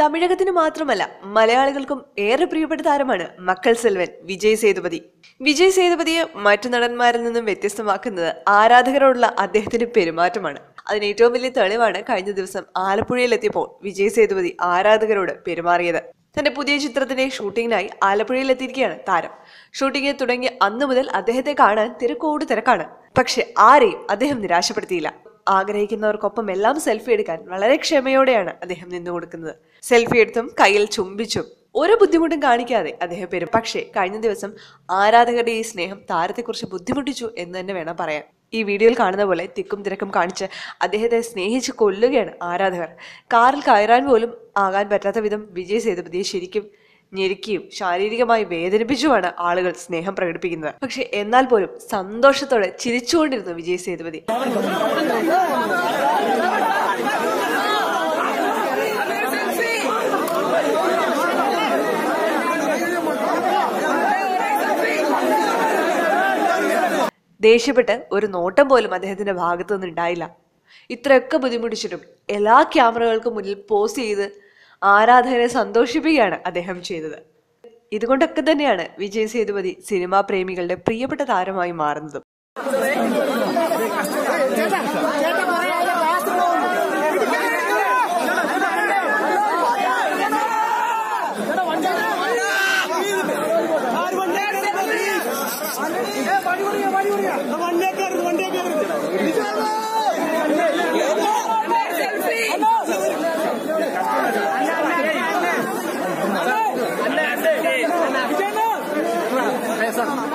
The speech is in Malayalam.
തമിഴകത്തിന് മാത്രമല്ല മലയാളികൾക്കും ഏറെ പ്രിയപ്പെട്ട താരമാണ് മക്കൾ സെൽവൻ വിജയ് സേതുപതി. വിജയ് സേതുപതിയെ മറ്റു നടന്മാരിൽ നിന്നും വ്യത്യസ്തമാക്കുന്നത് ആരാധകരോടുള്ള അദ്ദേഹത്തിന്റെ പെരുമാറ്റമാണ്. അതിന് ഏറ്റവും വലിയ തെളിവാണ് കഴിഞ്ഞ ദിവസം ആലപ്പുഴയിലെത്തിയപ്പോൾ വിജയ് സേതുപതി ആരാധകരോട് പെരുമാറിയത്. തന്റെ പുതിയ ചിത്രത്തിന്റെ ഷൂട്ടിങ്ങിനായി ആലപ്പുഴയിലെത്തിയിരിക്കുകയാണ് താരം. ഷൂട്ടിംഗ് തുടങ്ങിയ അന്നു മുതൽ അദ്ദേഹത്തെ കാണാൻ തിരക്കോട് തിരക്കാണ്. പക്ഷെ ആരെയും അദ്ദേഹം നിരാശപ്പെടുത്തിയില്ല. ആഗ്രഹിക്കുന്നവർക്കൊപ്പം എല്ലാം സെൽഫി എടുക്കാൻ വളരെ ക്ഷമയോടെയാണ് അദ്ദേഹം നിന്നു കൊടുക്കുന്നത്. സെൽഫി എടുത്തും കയ്യിൽ ചുംബിച്ചും ഒരു ബുദ്ധിമുട്ടും കാണിക്കാതെ അദ്ദേഹം പെരും. പക്ഷേ കഴിഞ്ഞ ദിവസം ആരാധകരുടെ ഈ സ്നേഹം താരത്തെക്കുറിച്ച് ബുദ്ധിമുട്ടിച്ചു എന്ന് തന്നെ വേണം പറയാൻ. ഈ വീഡിയോയിൽ കാണുന്ന പോലെ തിക്കും തിരക്കും കാണിച്ച് അദ്ദേഹത്തെ സ്നേഹിച്ച് കൊല്ലുകയാണ് ആരാധകർ. കാറിൽ കയറാൻ പോലും ആകാൻ പറ്റാത്ത വിധം വിജയ് സേതുപതിയെ ശരിക്കും ഞെരുക്കിയും ശാരീരികമായി വേദനിപ്പിച്ചുമാണ് ആളുകൾ സ്നേഹം പ്രകടിപ്പിക്കുന്നത്. പക്ഷെ എന്നാൽ പോലും സന്തോഷത്തോടെ ചിരിച്ചുകൊണ്ടിരുന്നു വിജയ് സേതുപതി. ദേഷ്യപ്പെട്ട് ഒരു നോട്ടം പോലും അദ്ദേഹത്തിന്റെ ഭാഗത്തു നിന്നുണ്ടായില്ല. ഇത്രയൊക്കെ ബുദ്ധിമുട്ടിച്ചിട്ടും എല്ലാ ക്യാമറകൾക്കും മുന്നിൽ പോസ് ചെയ്ത് ആരാധകരെ സന്തോഷിപ്പിക്കുകയാണ് അദ്ദേഹം ചെയ്തത്. ഇതുകൊണ്ടൊക്കെ തന്നെയാണ് വിജയ് സേതുപതി സിനിമാ പ്രേമികളുടെ പ്രിയപ്പെട്ട താരമായി മാറുന്നതും. Gracias.